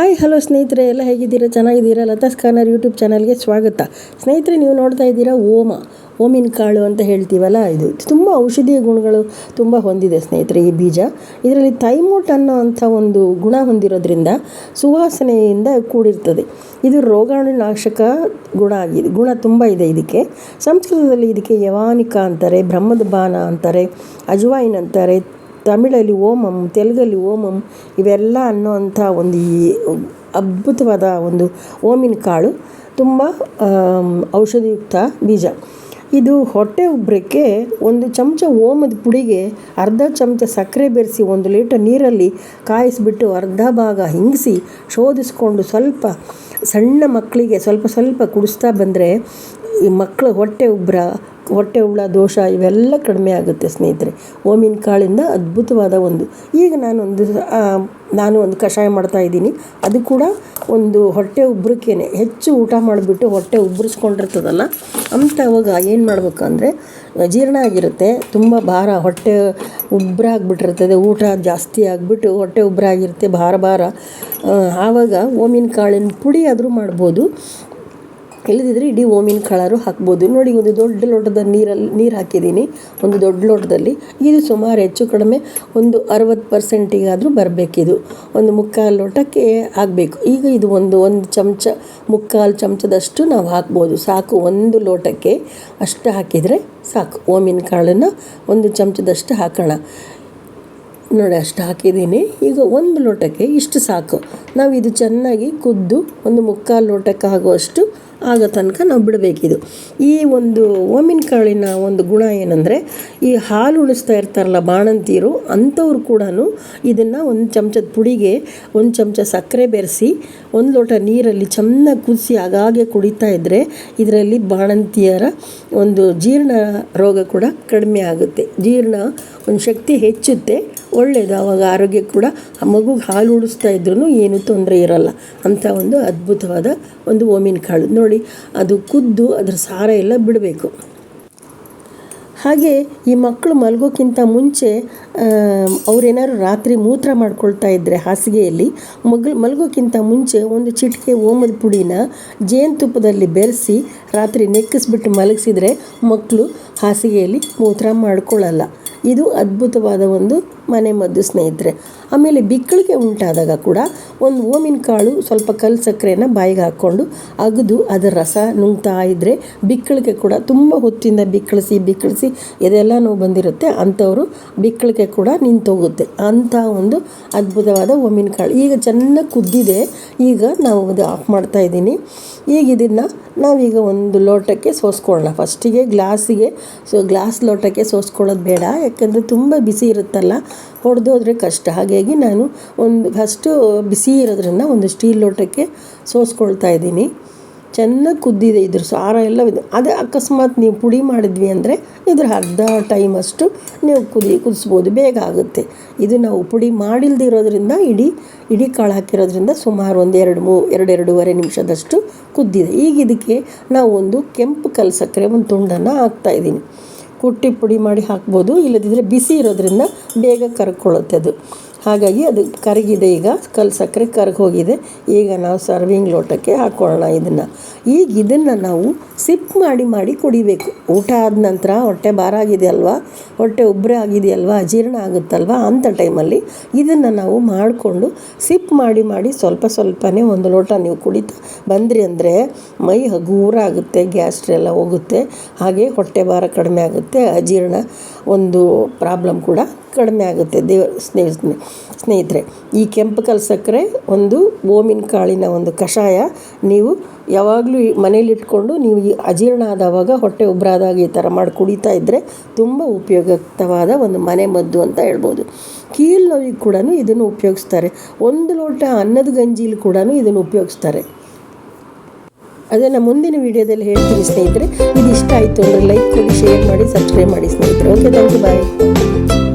Hello ಸ್ನೇಹಿತರೆ, ಎಲ್ಲ ಹೇಗಿದ್ದೀರಾ? ಚೆನ್ನಾಗಿದ್ದೀರಾ? ಲತಾ ಖಾನರ್ ಯೂಟ್ಯೂಬ್ ಚಾನಲ್ಗೆ ಸ್ವಾಗತ. ಸ್ನೇಹಿತರೆ, ನೀವು ನೋಡ್ತಾ ಇದ್ದೀರಾ ಓಮ, ಓಮಿನ ಕಾಳು ಅಂತ ಹೇಳ್ತೀವಲ್ಲ, ಇದು ತುಂಬ ಔಷಧೀಯ ಗುಣಗಳು ತುಂಬ ಹೊಂದಿದೆ ಸ್ನೇಹಿತರೆ ಈ ಬೀಜ. ಇದರಲ್ಲಿ ಥೈಮೋಟ್ ಅನ್ನೋ ಅಂಥ ಒಂದು ಗುಣ ಹೊಂದಿರೋದ್ರಿಂದ ಸುವಾಸನೆಯಿಂದ ಕೂಡಿರ್ತದೆ. ಇದು ರೋಗಾಣು ನಾಶಕ ಗುಣ ಆಗಿದೆ, ಗುಣ ತುಂಬ ಇದೆ ಇದಕ್ಕೆ. ಸಂಸ್ಕೃತದಲ್ಲಿ ಇದಕ್ಕೆ ಯವಾನಿಕ ಅಂತಾರೆ, ಬ್ರಹ್ಮದ ಬಾನ ಅಂತಾರೆ, ಅಜ್ವಾಯಿನ್ ಅಂತಾರೆ ತಮಿಳಲ್ಲಿ ಓಮಂ, ತೆಲುಗಲ್ಲಿ ಓಮಂ, ಇವೆಲ್ಲ ಅನ್ನೋವಂಥ ಒಂದು ಈ ಅದ್ಭುತವಾದ ಒಂದು ಓಮಿನ ಕಾಳು, ತುಂಬ ಔಷಧಿಯುಕ್ತ ಬೀಜ. ಇದು ಹೊಟ್ಟೆ ಉಬ್ಬರಕ್ಕೆ ಒಂದು ಚಮಚ ಓಮದ ಪುಡಿಗೆ ಅರ್ಧ ಚಮಚ ಸಕ್ಕರೆ ಬೆರೆಸಿ ಒಂದು ಲೀಟರ್ ನೀರಲ್ಲಿ ಕಾಯಿಸಿಬಿಟ್ಟು ಅರ್ಧ ಭಾಗ ಹಿಂಗಿಸಿ, ಶೋಧಿಸ್ಕೊಂಡು ಸ್ವಲ್ಪ ಸಣ್ಣ ಮಕ್ಕಳಿಗೆ ಸ್ವಲ್ಪ ಸ್ವಲ್ಪ ಕುಡಿಸ್ತಾ ಬಂದರೆ ಈ ಮಕ್ಕಳ ಹೊಟ್ಟೆ ಉಬ್ಬರ ಹೊಟ್ಟೆ ಉಳ್ಳ ದೋಷ ಇವೆಲ್ಲ ಕಡಿಮೆ ಆಗುತ್ತೆ ಸ್ನೇಹಿತರೆ. ಓಮಿನ ಕಾಳಿಂದ ಅದ್ಭುತವಾದ ಒಂದು. ಈಗ ನಾನೊಂದು ನಾನು ಒಂದು ಕಷಾಯ ಮಾಡ್ತಾ ಇದ್ದೀನಿ. ಅದು ಕೂಡ ಒಂದು ಹೊಟ್ಟೆ ಉಬ್ಬರಕ್ಕೇನೆ ಹೆಚ್ಚು ಊಟ ಮಾಡಿಬಿಟ್ಟು ಹೊಟ್ಟೆ ಉಬ್ಬರಿಸ್ಕೊಂಡಿರ್ತದಲ್ಲ ಅಂಥವಾಗ ಏನು ಮಾಡಬೇಕು ಅಂದರೆ, ಜೀರ್ಣ ಆಗಿರುತ್ತೆ. ತುಂಬ ಭಾರ, ಹೊಟ್ಟೆ ಉಬ್ಬರ ಆಗಿಬಿಟ್ಟಿರ್ತದೆ. ಊಟ ಜಾಸ್ತಿ ಆಗಿಬಿಟ್ಟು ಹೊಟ್ಟೆ ಉಬ್ಬರ ಆಗಿರುತ್ತೆ, ಭಾರ ಭಾರ. ಆವಾಗ ಓಮಿನ ಕಾಳಿನ ಪುಡಿ ಆದರೂ ಮಾಡ್ಬೋದು. ಇಲ್ಲದಿದ್ದರೆ ಇಡೀ ಓಮಿನ ಕಳರು ಹಾಕ್ಬೋದು. ನೋಡಿ, ಒಂದು ದೊಡ್ಡ ಲೋಟದ ನೀರಲ್ಲಿ ನೀರು ಹಾಕಿದ್ದೀನಿ. ಒಂದು ದೊಡ್ಡ ಲೋಟದಲ್ಲಿ. ಇದು ಸುಮಾರು ಹೆಚ್ಚು ಕಡಿಮೆ ಒಂದು ಅರವತ್ತು ಪರ್ಸೆಂಟಿಗಾದರೂ ಬರಬೇಕಿದು. ಒಂದು ಮುಕ್ಕಾಲು ಲೋಟಕ್ಕೆ ಆಗಬೇಕು. ಈಗ ಇದು ಒಂದು ಒಂದು ಚಮಚ, ಮುಕ್ಕಾಲು ಚಮಚದಷ್ಟು ನಾವು ಹಾಕ್ಬೋದು. ಸಾಕು ಒಂದು ಲೋಟಕ್ಕೆ ಅಷ್ಟು ಹಾಕಿದರೆ ಸಾಕು. ಓಮಿನ ಕಾಳನ್ನು ಒಂದು ಚಮಚದಷ್ಟು ಹಾಕೋಣ. ನೋಡಿ, ಅಷ್ಟು ಹಾಕಿದ್ದೀನಿ. ಈಗ ಒಂದು ಲೋಟಕ್ಕೆ ಇಷ್ಟು ಸಾಕು. ನಾವು ಇದು ಚೆನ್ನಾಗಿ ಕುದ್ದು ಒಂದು ಮುಕ್ಕಾಲು ಲೋಟಕ್ಕೆ ಆಗುವಷ್ಟು ಆಗೋ ತನಕ ನಾವು ಬಿಡಬೇಕಿದು. ಈ ಒಂದು ಓಮಿನ ಕಾಳಿನ ಒಂದು ಗುಣ ಏನಂದರೆ, ಈ ಹಾಲು ಉಣಿಸ್ತಾ ಇರ್ತಾರಲ್ಲ ಬಾಣಂತಿಯರು, ಅಂಥವ್ರು ಕೂಡ ಇದನ್ನು ಒಂದು ಚಮಚದ ಪುಡಿಗೆ, ಒಂದು ಚಮಚ ಸಕ್ಕರೆ ಬೆರೆಸಿ, ಒಂದು ಲೋಟ ನೀರಲ್ಲಿ ಚೆನ್ನಾಗಿ ಕುದಿಸಿ ಆಗಾಗೆ ಕುಡಿತಾ ಇದ್ದರೆ ಇದರಲ್ಲಿ ಬಾಣಂತಿಯರ ಒಂದು ಜೀರ್ಣ ರೋಗ ಕೂಡ ಕಡಿಮೆ ಆಗುತ್ತೆ. ಜೀರ್ಣ ಒಂದು ಶಕ್ತಿ ಹೆಚ್ಚುತ್ತೆ ಒಳ್ಳೆಯದು ಆವಾಗ ಆರೋಗ್ಯ ಕೂಡ, ಆ ಮಗುಗೆ ಹಾಲು ಉಡಿಸ್ತಾ ಇದ್ರೂ ಏನೂ ತೊಂದರೆ ಇರಲ್ಲ. ಅಂಥ ಒಂದು ಅದ್ಭುತವಾದ ಒಂದು ಓಮಿನ ಕಾಳು. ನೋಡಿ. ಅದು ಕುದ್ದು ಅದರ ಸಾರ ಎಲ್ಲ ಬಿಡಬೇಕು. ಹಾಗೆ ಈ ಮಕ್ಕಳು ಮಲಗೋಕ್ಕಿಂತ ಮುಂಚೆ ಅವರೇನಾದ್ರು ರಾತ್ರಿ ಮೂತ್ರ ಮಾಡ್ಕೊಳ್ತಾ ಇದ್ದರೆ ಹಾಸಿಗೆಯಲ್ಲಿ, ಮಗಳು ಮಲಗೋಕ್ಕಿಂತ ಮುಂಚೆ ಒಂದು ಚಿಟಿಕೆ ಓಮದ ಪುಡಿನ ಜೇನುತುಪ್ಪದಲ್ಲಿ ಬೆರೆಸಿ ರಾತ್ರಿ ನೆಕ್ಕಿಸ್ಬಿಟ್ಟು ಮಲಗಿಸಿದರೆ ಮಕ್ಕಳು ಹಾಸಿಗೆಯಲ್ಲಿ ಮೂತ್ರ ಮಾಡ್ಕೊಳ್ಳಲ್ಲ. ಇದು ಅದ್ಭುತವಾದ ಒಂದು ಮನೆ ಮದ್ದು ಸ್ನೇಹಿತರೆ. ಆಮೇಲೆ ಬಿಕ್ಕಳಿಗೆ ಉಂಟಾದಾಗ ಕೂಡ ಒಂದು ಓಮಿನ ಕಾಳು ಸ್ವಲ್ಪ ಕಲ್ಲು ಸಕ್ಕರೆಯನ್ನು ಬಾಯಿಗೆ ಹಾಕ್ಕೊಂಡು ಅಗದು, ಅದರ ರಸ ನುಂಗ್ತಾ ಇದ್ದರೆ ಬಿಕ್ಕಳಿಗೆ ಕೂಡ ತುಂಬ ಹೊತ್ತಿಂದ ಬಿಕ್ಕಳಿಸಿ ಬಿಕ್ಕಳಿಸಿ ಇದೆಲ್ಲ ನೋವು ಬಂದಿರುತ್ತೆ. ಅಂಥವರು ಬಿಕ್ಕಳಿಗೆ ಕೂಡ ನಿಂತೋಗುತ್ತೆ. ಅಂಥ ಒಂದು ಅದ್ಭುತವಾದ ಓಮಿನ ಕಾಳು. ಈಗ ಚೆನ್ನಾಗಿ ಕುದ್ದಿದೆ. ಈಗ ನಾವು ಅದು ಆಫ್ ಮಾಡ್ತಾ ಇದ್ದೀನಿ. ಈಗ ಇದನ್ನು ನಾವೀಗ ಒಂದು ಲೋಟಕ್ಕೆ ಸೋಸ್ಕೊಳ್ಳೋಣ. ಫಸ್ಟಿಗೆ ಗ್ಲಾಸಿಗೆ ಸೊ ಗ್ಲಾಸ್ ಲೋಟಕ್ಕೆ ಸೋಸ್ಕೊಳ್ಳೋದು ಬೇಡ. ಯಾಕೆಂದರೆ ತುಂಬ ಬಿಸಿ ಇರುತ್ತಲ್ಲ, ಹೊಡೆದೋದ್ರೆ ಕಷ್ಟ. ಹಾಗಾಗಿ ನಾನು ಒಂದು ಫಸ್ಟು ಬಿಸಿ ಇರೋದ್ರಿಂದ ಒಂದು ಸ್ಟೀಲ್ ಲೋಟಕ್ಕೆ ಸೋಸ್ಕೊಳ್ತಾ ಇದ್ದೀನಿ. ಚೆನ್ನಾಗಿ ಕುದ್ದಿದೆ ಇದ್ರ ಸಾರ ಎಲ್ಲ ಇದೆ. ಅದೇ ಅಕಸ್ಮಾತ್ ನೀವು ಪುಡಿ ಮಾಡಿದ್ವಿ ಅಂದರೆ ಇದ್ರ ಅರ್ಧ ಟೈಮ್ ಅಷ್ಟು ನೀವು ಕುದಿ ಕುದಿಸ್ಬೋದು, ಬೇಗ ಆಗುತ್ತೆ. ಇದು ನಾವು ಪುಡಿ ಮಾಡಿಲ್ದಿರೋದ್ರಿಂದ ಇಡೀ ಇಡೀ ಕಾಳು ಹಾಕಿರೋದ್ರಿಂದ ಸುಮಾರು ಒಂದು ಎರಡು ಮೂ, ಎರಡು ಎರಡೂವರೆ ನಿಮಿಷದಷ್ಟು ಕುದ್ದಿದೆ. ಈಗ ಇದಕ್ಕೆ ನಾವು ಒಂದು ಕೆಂಪು ಕಲ್ ಸಕ್ಕರೆ ಒಂದು ತುಂಡನ್ನು ಹಾಕ್ತಾಯಿದ್ದೀನಿ ಕುಟ್ಟಿ ಪುಡಿ ಮಾಡಿ ಹಾಕ್ಬೋದು ಇಲ್ಲದಿದ್ದರೆ ಬಿಸಿ ಇರೋದ್ರಿಂದ ಬೇಗ ಕರ್ಕೊಳ್ಳುತ್ತೆ ಅದು. ಹಾಗಾಗಿ ಅದು ಕರಗಿದೆ ಈಗ, ಕಲ್ ಸಕ್ಕರೆ ಕರಗಿ ಹೋಗಿದೆ. ಈಗ ನಾವು ಸರ್ವಿಂಗ್ ಲೋಟಕ್ಕೆ ಹಾಕ್ಕೊಳ್ಳೋಣ ಇದನ್ನು. ಈಗ ಇದನ್ನು ನಾವು ಸಿಪ್ ಮಾಡಿ ಮಾಡಿ ಕುಡಿಬೇಕು. ಊಟ ಆದ ನಂತರ ಹೊಟ್ಟೆ ಭಾರ ಆಗಿದೆ ಅಲ್ವಾ? ಹೊಟ್ಟೆ ಉಬ್ಬರ ಆಗಿದೆಯಲ್ವಾ ಅಜೀರ್ಣ ಆಗುತ್ತಲ್ವ? ಅಂಥ ಟೈಮಲ್ಲಿ ಇದನ್ನು ನಾವು ಮಾಡಿಕೊಂಡು ಸಿಪ್ ಮಾಡಿ ಮಾಡಿ ಸ್ವಲ್ಪ ಸ್ವಲ್ಪನೇ ಒಂದು ಲೋಟ ನೀವು ಕುಡಿತಾ ಬಂದ್ರಿ ಅಂದರೆ ಮೈ ಹಗೂರ ಆಗುತ್ತೆ ಗ್ಯಾಸ್ಟ್ರೆಲ್ಲ ಹೋಗುತ್ತೆ. ಹಾಗೆ ಹೊಟ್ಟೆ ಭಾರ ಕಡಿಮೆ ಆಗುತ್ತೆ ಅಜೀರ್ಣ ಒಂದು ಪ್ರಾಬ್ಲಮ್ ಕೂಡ ಕಡಿಮೆ ಆಗುತ್ತೆ ದೇವ ಸ್ನೇಹ ಸ್ನೇಹಿತರೆ, ಈ ಕೆಂಪು ಕಲ್ಲು ಸಕ್ಕರೆ ಒಂದು ಓಮಿನ ಕಾಳಿನ ಒಂದು ಕಷಾಯ. ನೀವು ಯಾವಾಗಲೂ ಮನೇಲಿಟ್ಕೊಂಡು ನೀವು ಈ ಅಜೀರ್ಣ ಆದವಾಗ ಹೊಟ್ಟೆ ಉಬ್ಬರಾದಾಗ ಈ ಥರ ಮಾಡಿ ಕುಡಿತಾ ಇದ್ದರೆ ತುಂಬ ಉಪಯುಕ್ತವಾದ ಒಂದು ಮನೆ ಮದ್ದು ಅಂತ ಹೇಳ್ಬೋದು. ಕೀಲು ನೋವಿಗೆ ಕೂಡ ಇದನ್ನು ಉಪಯೋಗಿಸ್ತಾರೆ. ಒಂದು ಲೋಟ ಅನ್ನದ ಗಂಜಿಲಿ ಕೂಡ ಇದನ್ನು ಉಪಯೋಗಿಸ್ತಾರೆ. ಅದನ್ನು ಮುಂದಿನ ವೀಡಿಯೋದಲ್ಲಿ ಹೇಳ್ತೀನಿ ಸ್ನೇಹಿತರೆ. ಇದು ಇಷ್ಟ ಆಯಿತು ಅಂದರೆ ಲೈಕ್ ಕೊಡಿ, ಶೇರ್ ಮಾಡಿ, ಸಬ್ಸ್ಕ್ರೈಬ್ ಮಾಡಿ ಸ್ನೇಹಿತರೆ. Okay thank you bye